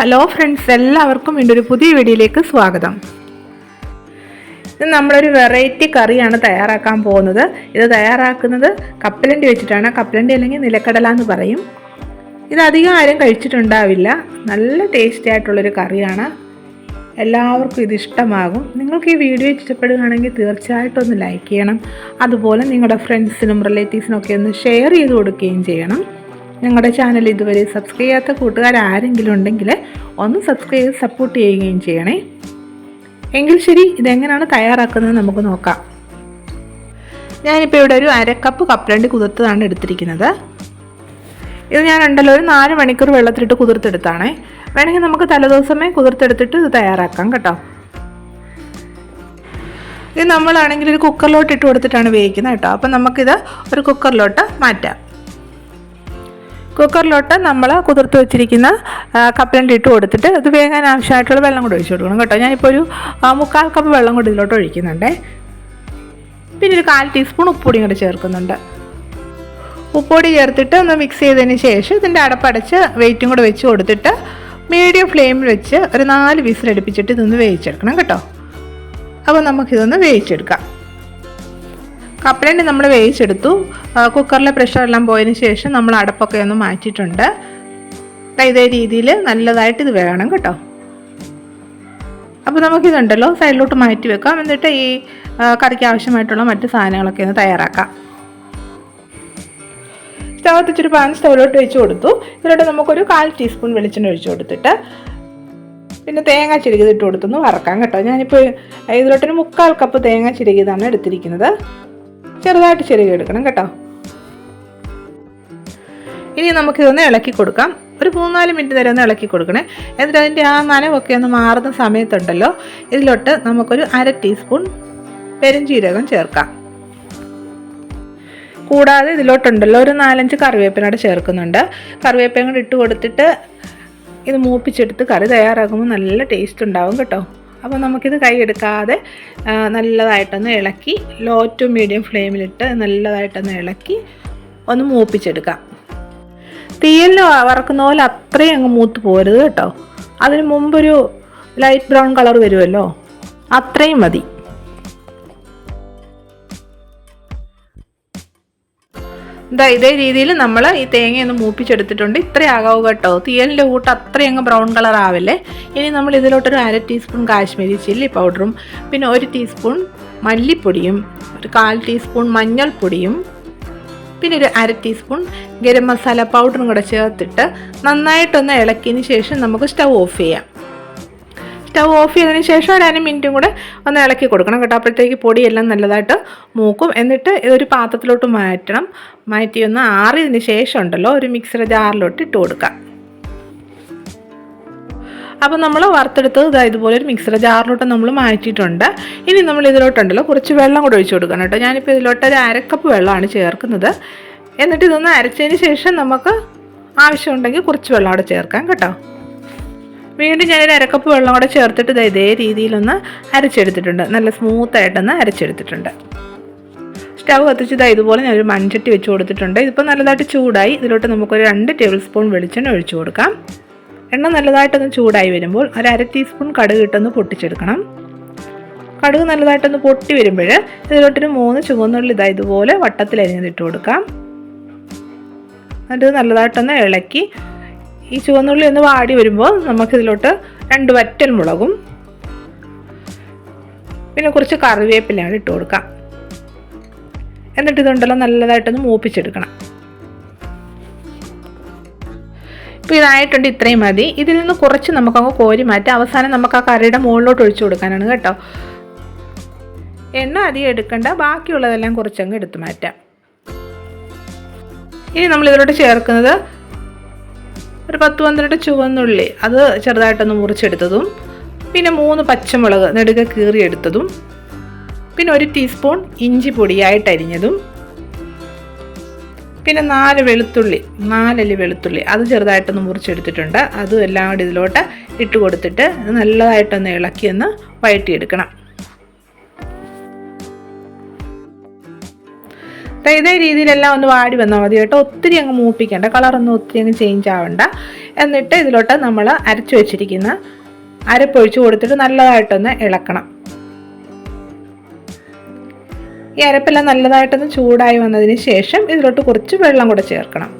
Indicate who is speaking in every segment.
Speaker 1: Hello friends എല്ലാവർക്കും എന്റെ ഒരു പുതിയ വീഡിയോയിലേക്ക് സ്വാഗതം. ഇത് നമ്മളൊരു വെറൈറ്റി കറിയാണ് തയ്യാറാക്കാൻ പോകുന്നത്. ഇത് തയ്യാറാക്കുന്നത് കപ്പലണ്ടി വെച്ചിട്ടാണ്. കപ്പലണ്ടി അല്ലെങ്കിൽ നിലക്കടല എന്ന് പറയും. ഇത് അധികം ആരും കഴിച്ചിട്ടുണ്ടാവില്ല. നല്ല ടേസ്റ്റി ആയിട്ടുള്ളൊരു കറിയാണ്. എല്ലാവർക്കും ഇത് ഇഷ്ടമാകും. നിങ്ങൾക്ക് ഈ വീഡിയോ ഇഷ്ടപ്പെടുകയാണെങ്കിൽ തീർച്ചയായിട്ടും ഒന്ന് ലൈക്ക് ചെയ്യണം. അതുപോലെ നിങ്ങളുടെ ഫ്രണ്ട്സിനും റിലേറ്റീവ്സിനും ഒക്കെ ഒന്ന് ഷെയർ ചെയ്ത് കൊടുക്കുകയും ചെയ്യണം. ഞങ്ങളുടെ ചാനൽ ഇതുവരെ സബ്സ്ക്രൈബ് ചെയ്യാത്ത കൂട്ടുകാർ ആരെങ്കിലും ഉണ്ടെങ്കിൽ ഒന്ന് സബ്സ്ക്രൈബ് ചെയ്ത് സപ്പോർട്ട് ചെയ്യുകയും ചെയ്യണേ. എങ്കിൽ ശരി ഇതെങ്ങനെയാണ് തയ്യാറാക്കുന്നത് നമുക്ക് നോക്കാം. ഞാനിപ്പോൾ ഇവിടെ ഒരു അരക്കപ്പ് കപ്പലണ്ടി കുതിർത്തതാണ് എടുത്തിരിക്കുന്നത്. ഇത് ഞാൻ ഉണ്ടല്ലോ ഒരു നാല് മണിക്കൂർ വെള്ളത്തിലിട്ട് കുതിർത്തെടുത്താണേ. വേണമെങ്കിൽ നമുക്ക് തലേദിവസമേ കുതിർത്തെടുത്തിട്ട് ഇത് തയ്യാറാക്കാം കേട്ടോ. ഇത് നമ്മളാണെങ്കിൽ ഒരു കുക്കറിലോട്ട് ഇട്ട് കൊടുത്തിട്ടാണ് വേവിക്കുന്നത് കേട്ടോ. അപ്പം നമുക്കിത് ഒരു കുക്കറിലോട്ട് മാറ്റാം. കുക്കറിലോട്ട് നമ്മൾ കുതിർത്ത് വെച്ചിരിക്കുന്ന കപ്പലണ്ടി ഇട്ട് കൊടുത്തിട്ട് ഇത് വേകാൻ ആവശ്യമായിട്ടുള്ള വെള്ളം കൂടി ഒഴിച്ചു കൊടുക്കണം കേട്ടോ. ഞാനിപ്പോൾ ഒരു മുക്കാൽ കപ്പ് വെള്ളം കൂടി ഇതിലോട്ട് ഒഴിക്കുന്നുണ്ടേ. പിന്നെ ഒരു കാൽ ടീസ്പൂൺ ഉപ്പുപൊടിയും കൂടി ചേർക്കുന്നുണ്ട്. ഉപ്പുപൊടി ചേർത്തിട്ട് ഒന്ന് മിക്സ് ചെയ്തതിന് ശേഷം ഇതിന്റെ അടപ്പടച്ച് വെയിറ്റും കൂടെ വെച്ച് കൊടുത്തിട്ട് മീഡിയം ഫ്ലെയിമിൽ വെച്ച് ഒരു നാല് വിസിലടുപ്പിച്ചിട്ട് ഇതൊന്ന് വേവിച്ചെടുക്കണം കേട്ടോ. അപ്പോൾ നമുക്കിതൊന്ന് വേവിച്ചെടുക്കാം. കപ്പലണ്ടി നമ്മൾ വേവിച്ചെടുത്തു. കുക്കറിലെ പ്രഷർ എല്ലാം പോയതിന് ശേഷം നമ്മൾ അടപ്പൊക്കെ ഒന്ന് മാറ്റിയിട്ടുണ്ട്. ഇതേ രീതിയിൽ നല്ലതായിട്ട് ഇത് വേണം കേട്ടോ. അപ്പോൾ നമുക്കിതുണ്ടല്ലോ സൈഡിലോട്ട് മാറ്റി വെക്കാം. എന്നിട്ട് ഈ കറിക്ക് ആവശ്യമായിട്ടുള്ള മറ്റ് സാധനങ്ങളൊക്കെ ഒന്ന് തയ്യാറാക്കാം. സ്റ്റവത്ത് ഇച്ചിരി പാൻ സ്റ്റൗവിലോട്ട് വെച്ച് കൊടുത്തു. ഇതിലോട്ട് നമുക്കൊരു കാൽ ടീസ്പൂൺ വെളിച്ചെണ്ണ ഒഴിച്ചു കൊടുത്തിട്ട് പിന്നെ തേങ്ങ ചിരുകിയത് ഇട്ട് കൊടുത്തൊന്ന് വറക്കാം കേട്ടോ. ഞാനിപ്പോൾ ഇതിലോട്ടൊരു മുക്കാൽ കപ്പ് തേങ്ങ ചിരുകിയതാണ് എടുത്തിരിക്കുന്നത്. ചെറുതായിട്ട് ചെറുകി എടുക്കണം കേട്ടോ. ഇനി നമുക്കിതൊന്ന് ഇളക്കി കൊടുക്കാം. ഒരു മൂന്നാൽ മിനിറ്റ് നേരം ഒന്ന് ഇളക്കി കൊടുക്കണേ. എന്നിട്ട് അതിന്റെ ആ നനവൊക്കെ ഒന്ന് മാറുന്ന സമയത്തുണ്ടല്ലോ. ഇതിലോട്ട് നമുക്കൊരു അര ടീസ്പൂൺ പെരുംജീരകം ചേർക്കാം. കൂടാതെ ഇതിലോട്ടുണ്ടല്ലോ ഒരു നാലഞ്ച് കറിവേപ്പിനോട് ചേർക്കുന്നുണ്ട്. കറിവേപ്പിനോട് ഇട്ട് കൊടുത്തിട്ട് ഇത് മൂപ്പിച്ചെടുത്ത് കറി തയ്യാറാകുമ്പോൾ നല്ല ടേസ്റ്റ് ഉണ്ടാവും കേട്ടോ. അപ്പോൾ നമുക്കിത് കൈയെടുക്കാതെ നല്ലതായിട്ടൊന്ന് ഇളക്കി ലോ ടു മീഡിയം ഫ്ലെയിമിലിട്ട് നല്ലതായിട്ടൊന്ന് ഇളക്കി ഒന്ന് മൂപ്പിച്ചെടുക്കാം. തീയലിന് വറക്കുന്ന പോലെ അത്രയും അങ്ങ് മൂത്ത് പോരുത് കേട്ടോ. അതിന് മുമ്പൊരു ലൈറ്റ് ബ്രൗൺ കളർ വരുമല്ലോ അത്രയും മതി. ഇതാ ഇതേ രീതിയിൽ നമ്മൾ ഈ തേങ്ങയൊന്ന് മൂപ്പിച്ചെടുത്തിട്ടുണ്ട്. ഇത്രയും ആകാവൂ കേട്ടോ. തീയലിന്റെ കൂട്ട് അത്രയും അങ്ങ് ബ്രൗൺ കളർ ആവില്ലേ? ഇനി നമ്മൾ ഇതിലോട്ടൊരു അര ടീസ്പൂൺ കാശ്മീരി ചില്ലി പൗഡറും പിന്നെ ഒരു ടീസ്പൂൺ മല്ലിപ്പൊടിയും ഒരു കാൽ ടീസ്പൂൺ മഞ്ഞൾപ്പൊടിയും പിന്നെ ഒരു അര ടീസ്പൂൺ ഗരം മസാല പൗഡറും കൂടെ ചേർത്തിട്ട് നന്നായിട്ടൊന്ന് ഇളക്കിയതിന് ശേഷം നമുക്ക് സ്റ്റവ് ഓഫ് ചെയ്യാം. സ്റ്റവ് ഓഫ് ചെയ്തതിന് ശേഷം ഒരു അര മിനിറ്റും കൂടെ ഒന്ന് ഇളക്കി കൊടുക്കണം കേട്ടോ. അപ്പോഴത്തേക്ക് പൊടിയെല്ലാം നല്ലതായിട്ട് മൂക്കും. എന്നിട്ട് ഇതൊരു പാത്രത്തിലോട്ട് മാറ്റണം. മാറ്റി ഒന്ന് ആറിയതിന് ശേഷം ഉണ്ടല്ലോ ഒരു മിക്സർ ജാറിലോട്ട് ഇട്ട് കൊടുക്കാം. അപ്പോൾ നമ്മൾ വറുത്തെടുത്തത് ഇതാ ഇതുപോലെ ഒരു മിക്സർ ജാറിലോട്ട് നമ്മൾ മാറ്റിയിട്ടുണ്ട്. ഇനി നമ്മൾ ഇതിലോട്ടുണ്ടല്ലോ കുറച്ച് വെള്ളം കൂടെ ഒഴിച്ചു കൊടുക്കണം കേട്ടോ. ഞാനിപ്പോൾ ഇതിലോട്ട് ഒരു അരക്കപ്പ് വെള്ളമാണ് ചേർക്കുന്നത്. എന്നിട്ട് ഇതൊന്ന് അരച്ചതിന് ശേഷം നമുക്ക് ആവശ്യമുണ്ടെങ്കിൽ കുറച്ച് വെള്ളം അവിടെ ചേർക്കാം കേട്ടോ. വീണ്ടും ഞാനൊരു അരക്കപ്പ് വെള്ളം കൂടെ ചേർത്തിട്ട് ഇതേ രീതിയിലൊന്ന് അരച്ചെടുത്തിട്ടുണ്ട്. നല്ല സ്മൂത്തായിട്ടൊന്ന് അരച്ചെടുത്തിട്ടുണ്ട്. സ്റ്റവ് കത്തിച്ച് ഇതാ ഇതുപോലെ ഞാനൊരു മൺചട്ടി വെച്ച് കൊടുത്തിട്ടുണ്ട്. ഇതിപ്പോൾ നല്ലതായിട്ട് ചൂടായി. ഇതിലോട്ട് നമുക്കൊരു രണ്ട് ടേബിൾ സ്പൂൺ വെളിച്ചെണ്ണ ഒഴിച്ചു കൊടുക്കാം. എണ്ണ നല്ലതായിട്ടൊന്ന് ചൂടായി വരുമ്പോൾ ഒരു അര ടീസ്പൂൺ കടുക് ഇട്ടൊന്ന് പൊട്ടിച്ചെടുക്കണം. കടുക് നല്ലതായിട്ടൊന്ന് പൊട്ടി വരുമ്പോൾ ഇതിലോട്ടൊരു മൂന്ന് ചുവന്നുള്ളി ഇതാ ഇതുപോലെ വട്ടത്തിൽ അരിഞ്ഞതിട്ട് കൊടുക്കാം. എന്നിട്ട് നല്ലതായിട്ടൊന്ന് ഇളക്കി ഈ ചുവന്നുള്ളി ഒന്ന് വാടി വരുമ്പോൾ നമുക്കിതിലോട്ട് രണ്ട് വറ്റൽ മുളകും പിന്നെ കുറച്ച് കറിവേപ്പിലാണ് ഇട്ട് കൊടുക്കാം. എന്നിട്ട് ഇതുണ്ടല്ലോ നല്ലതായിട്ടൊന്ന് മൂപ്പിച്ചെടുക്കണം. ഇപ്പോൾ ഇതായിട്ടുണ്ട് ഇത്രയും മതി. ഇതിൽ നിന്ന് കുറച്ച് നമുക്കങ്ങ് കോരി മാറ്റാം. അവസാനം നമുക്ക് ആ കറിയുടെ മുകളിലോട്ട് ഒഴിച്ചു കൊടുക്കാനാണ് കേട്ടോ. എണ്ണ അധികം എടുക്കണ്ട. ബാക്കിയുള്ളതെല്ലാം കുറച്ചങ്ങ് എടുത്തു മാറ്റാം. ഇനി നമ്മൾ ഇതിലോട്ട് ചേർക്കുന്നത് ഒരു പത്ത് പന്ത്രണ്ട് ചുവന്നുള്ളി അത് ചെറുതായിട്ടൊന്ന് മുറിച്ചെടുത്തതും പിന്നെ മൂന്ന് പച്ചമുളക് നെടുക കീറിയെടുത്തതും പിന്നെ ഒരു ടീസ്പൂൺ ഇഞ്ചി പൊടിയായിട്ട് അരിഞ്ഞതും പിന്നെ നാല് വെളുത്തുള്ളി നാലല്ലി വെളുത്തുള്ളി അത് ചെറുതായിട്ടൊന്ന് മുറിച്ചെടുത്തിട്ടുണ്ട്. അതും എല്ലാം കൂടി ഇതിലോട്ട് ഇട്ട് കൊടുത്തിട്ട് നല്ലതായിട്ടൊന്ന് ഇളക്കി ഒന്ന് വഴറ്റിയെടുക്കണം. ഇതേ രീതിയിലെല്ലാം ഒന്ന് വാടി വന്നാൽ മതി കേട്ടോ. ഒത്തിരി അങ്ങ് മൂപ്പിക്കേണ്ട. കളറൊന്നും ഒത്തിരി അങ്ങ് ചേഞ്ച് ആവണ്ട. എന്നിട്ട് ഇതിലോട്ട് നമ്മൾ അരച്ചു വെച്ചിരിക്കുന്ന അരപ്പൊഴിച്ച് കൊടുത്തിട്ട് നല്ലതായിട്ടൊന്ന് ഇളക്കണം. ഈ അരപ്പെല്ലാം നല്ലതായിട്ടൊന്ന് ചൂടായി വന്നതിന് ശേഷം ഇതിലോട്ട് കുറച്ച് വെള്ളം കൂടെ ചേർക്കണം.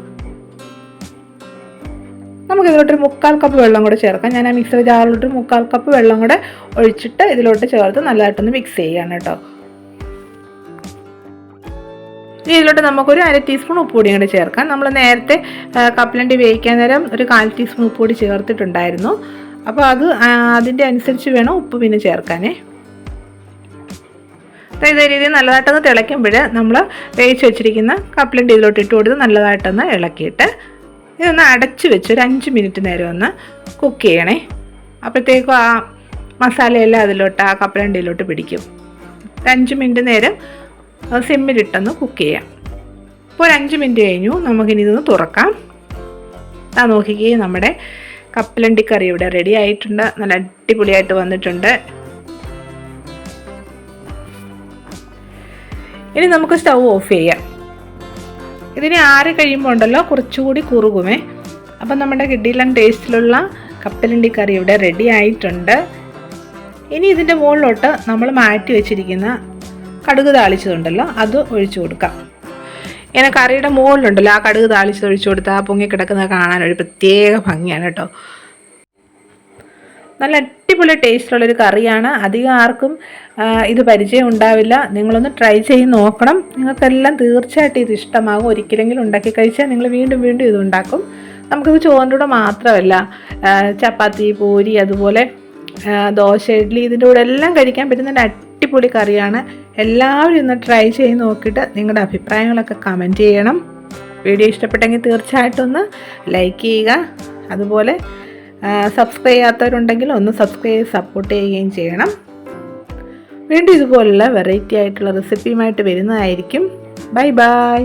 Speaker 1: നമുക്ക് ഇതിലോട്ട് ഒരു മുക്കാൽ കപ്പ് വെള്ളം കൂടെ ചേർക്കാം. ഞാൻ ആ മിക്സർ ജാറിലോട്ട് മുക്കാൽ കപ്പ് വെള്ളം കൂടെ ഒഴിച്ചിട്ട് ഇതിലോട്ട് ചേർത്ത് നല്ലതായിട്ടൊന്ന് മിക്സ് ചെയ്യാണ് കേട്ടോ. ഇനി ഇതിലോട്ട് നമുക്കൊരു അര ടീസ്പൂൺ ഉപ്പ് കൂടി ചേർക്കാം. നമ്മൾ നേരത്തെ കപ്പലണ്ടി വേവിക്കാൻ നേരം ഒരു കാൽ ടീസ്പൂൺ ഉപ്പ് കൂടി ചേർത്തിട്ടുണ്ടായിരുന്നു. അപ്പോൾ അത് അതിന്റെ അനുസരിച്ച് വേണം ഉപ്പ് പിന്നെ ചേർക്കാനേ. ഇതേ രീതിയിൽ നല്ലതായിട്ടൊന്ന് തിളയ്ക്കുമ്പോൾ നമ്മൾ വേവിച്ച് വെച്ചിരിക്കുന്ന കപ്പലണ്ടി ഇതിലോട്ട് ഇട്ട് കൊടുത്ത് നല്ലതായിട്ടൊന്ന് ഇളക്കിയിട്ട് ഇതൊന്ന് അടച്ച് വെച്ച് ഒരു അഞ്ച് മിനിറ്റ് നേരം ഒന്ന് കുക്ക് ചെയ്യണേ. അപ്പോഴത്തേക്കും ആ മസാലയെല്ലാം അതിലോട്ട് ആ കപ്പലണ്ടിയിലോട്ട് പിടിക്കും. അഞ്ച് മിനിറ്റ് നേരം അത് സിമ്മിലിട്ടൊന്ന് കുക്ക് ചെയ്യാം. ഇപ്പോൾ ഒരു അഞ്ച് മിനിറ്റ് കഴിഞ്ഞു. നമുക്കിനി ഇതൊന്ന് തുറക്കാം. ആ നോക്കിക്കേ നമ്മുടെ കപ്പലണ്ടി കറി ഇവിടെ റെഡി ആയിട്ടുണ്ട്. നല്ല അടിപൊളിയായിട്ട് വന്നിട്ടുണ്ട്. ഇനി നമുക്ക് സ്റ്റൗ ഓഫ് ചെയ്യാം. ഇതിന് ആറി കഴിയുമ്പോൾ ഉണ്ടല്ലോ കുറച്ചുകൂടി കുറുകുമേ. അപ്പം നമ്മുടെ കിഡിലൻ ടേസ്റ്റിലുള്ള കപ്പലണ്ടി കറി ഇവിടെ റെഡി ആയിട്ടുണ്ട്. ഇനി ഇതിന്റെ മുകളിലോട്ട് നമ്മൾ മാറ്റി വെച്ചിരിക്കുന്ന കടുക് താളിച്ചതുണ്ടല്ലോ അത് ഒഴിച്ചു കൊടുക്കാം. ഇങ്ങനെ കറിയുടെ മുകളിലുണ്ടല്ലോ ആ കടുക് താളിച്ചത് ഒഴിച്ചു കൊടുത്താൽ ആ പൊങ്ങി കിടക്കുന്നത് കാണാൻ ഒരു പ്രത്യേക ഭംഗിയാണ് കേട്ടോ. നല്ല അടിപൊളി ടേസ്റ്റുള്ളൊരു കറിയാണ്. അധികം ആർക്കും ഇത് പരിചയം ഉണ്ടാവില്ല. നിങ്ങളൊന്ന് ട്രൈ ചെയ്ത് നോക്കണം. നിങ്ങൾക്കെല്ലാം തീർച്ചയായിട്ടും ഇത് ഇഷ്ടമാകും. ഒരിക്കലെങ്കിലും ഉണ്ടാക്കി കഴിച്ചാൽ നിങ്ങൾ വീണ്ടും വീണ്ടും ഇത് ഉണ്ടാക്കും. നമുക്കിത് ചോറിന്റെ കൂടെ മാത്രമല്ല ചപ്പാത്തി പൂരി അതുപോലെ ദോശ ഇഡ്ഡലി ഇതിന്റെ കൂടെ എല്ലാം കഴിക്കാൻ പറ്റുന്ന അടിപൊളി കറിയാണ്. എല്ലാവരും ഒന്ന് ട്രൈ ചെയ്ത് നോക്കിയിട്ട് നിങ്ങളുടെ അഭിപ്രായങ്ങളൊക്കെ കമന്റ് ചെയ്യണം. വീഡിയോ ഇഷ്ടപ്പെട്ടെങ്കിൽ തീർച്ചയായിട്ടും ഒന്ന് ലൈക്ക് ചെയ്യുക. അതുപോലെ സബ്സ്ക്രൈബ് ചെയ്യാത്തവരുണ്ടെങ്കിൽ ഒന്ന് സബ്സ്ക്രൈബ് സപ്പോർട്ട് ചെയ്യുകയും ചെയ്യണം. വീണ്ടും ഇതുപോലുള്ള വെറൈറ്റി ആയിട്ടുള്ള റെസിപ്പിയുമായിട്ട് വരുന്നതായിരിക്കും. Bye bye